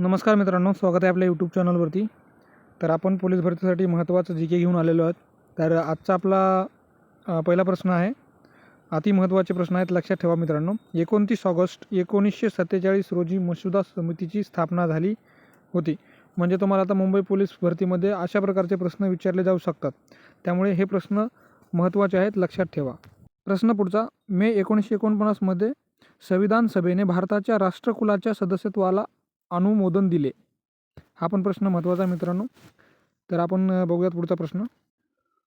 नमस्कार मित्रांनो स्वागत आहे आपल्या यूट्यूब चॅनलवरती तर आपण पोलीस भरतीसाठी महत्त्वाचं जी के घेऊन आलेलो आहोत. तर आजचा आपला पहिला प्रश्न आहे. अति महत्त्वाचे प्रश्न आहेत लक्षात ठेवा मित्रांनो. एकोणतीस ऑगस्ट एकोणीसशे सत्तेचाळीस रोजी मसुदा समितीची स्थापना झाली होती. म्हणजे तुम्हाला आता मुंबई पोलीस भरतीमध्ये अशा प्रकारचे प्रश्न विचारले जाऊ शकतात. त्यामुळे हे प्रश्न महत्त्वाचे आहेत लक्षात ठेवा. प्रश्न पुढचा मे एकोणीसशे एकोणपन्नासमध्ये संविधान सभेने भारताच्या राष्ट्रकुलाच्या सदस्यत्वाला अनुमोदन दिले. हा पण प्रश्न महत्त्वाचा आहे मित्रांनो. तर आपण बघूयात पुढचा प्रश्न.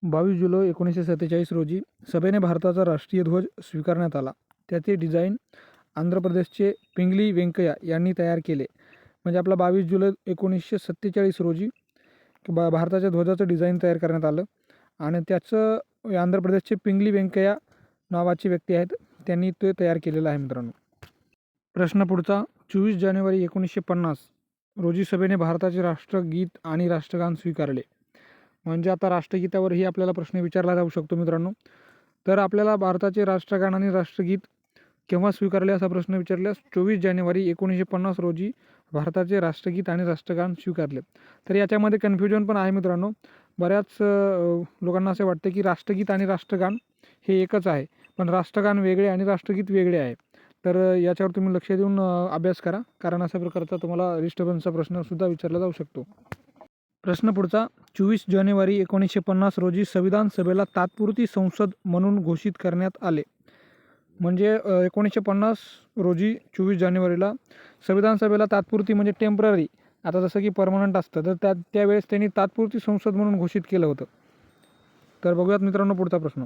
बावीस जुलै एकोणीसशे सत्तेचाळीस रोजी सभेने भारताचा राष्ट्रीय ध्वज स्वीकारण्यात आला. त्याचे डिझाईन आंध्र प्रदेशचे पिंगली व्यंकय्या यांनी तयार केले. म्हणजे आपला बावीस जुलै एकोणीसशे सत्तेचाळीस रोजी बा भारताच्या ध्वजाचं डिझाईन तयार करण्यात आलं. आणि त्याचं आंध्र प्रदेशचे पिंगली व्यंकय्या नावाची व्यक्ती आहेत. त्यांनी ते तयार केलेलं आहे मित्रांनो. प्रश्न पुढचा. चोवीस जानेवारी एकोणीसशे पन्नास. रोजी सभेने भारताचे राष्ट्रगीत आणि राष्ट्रगान स्वीकारले. म्हणजे आता राष्ट्रगीतावरही आपल्याला प्रश्न विचारला जाऊ शकतो मित्रांनो. तर आपल्याला भारताचे राष्ट्रगान आणि राष्ट्रगीत केव्हा स्वीकारले असा प्रश्न विचारल्यास चोवीस जानेवारी एकोणीसशे पन्नास रोजी भारताचे राष्ट्रगीत आणि राष्ट्रगान स्वीकारले. तर याच्यामध्ये कन्फ्युजन पण आहे मित्रांनो. बऱ्याच लोकांना असे वाटते की राष्ट्रगीत आणि राष्ट्रगान हे एकच आहे. पण राष्ट्रगान वेगळे आणि राष्ट्रगीत वेगळे आहे. तर याच्यावर तुम्ही लक्ष देऊन अभ्यास करा. कारण अशा प्रकारचा तुम्हाला डिस्टर्बन्सचा प्रश्नसुद्धा विचारला जाऊ शकतो. प्रश्न पुढचा. चोवीस जानेवारी एकोणीसशे पन्नास रोजी संविधान सभेला तात्पुरती संसद म्हणून घोषित करण्यात आले. म्हणजे एकोणीसशे पन्नास रोजी चोवीस जानेवारीला संविधान सभेला तात्पुरती म्हणजे टेंपररी आता जसं की परमनंट असतं. तर त्या त्यावेळेस त्यांनी तात्पुरती संसद म्हणून घोषित केलं होतं. तर बघूयात मित्रांनो पुढचा प्रश्न.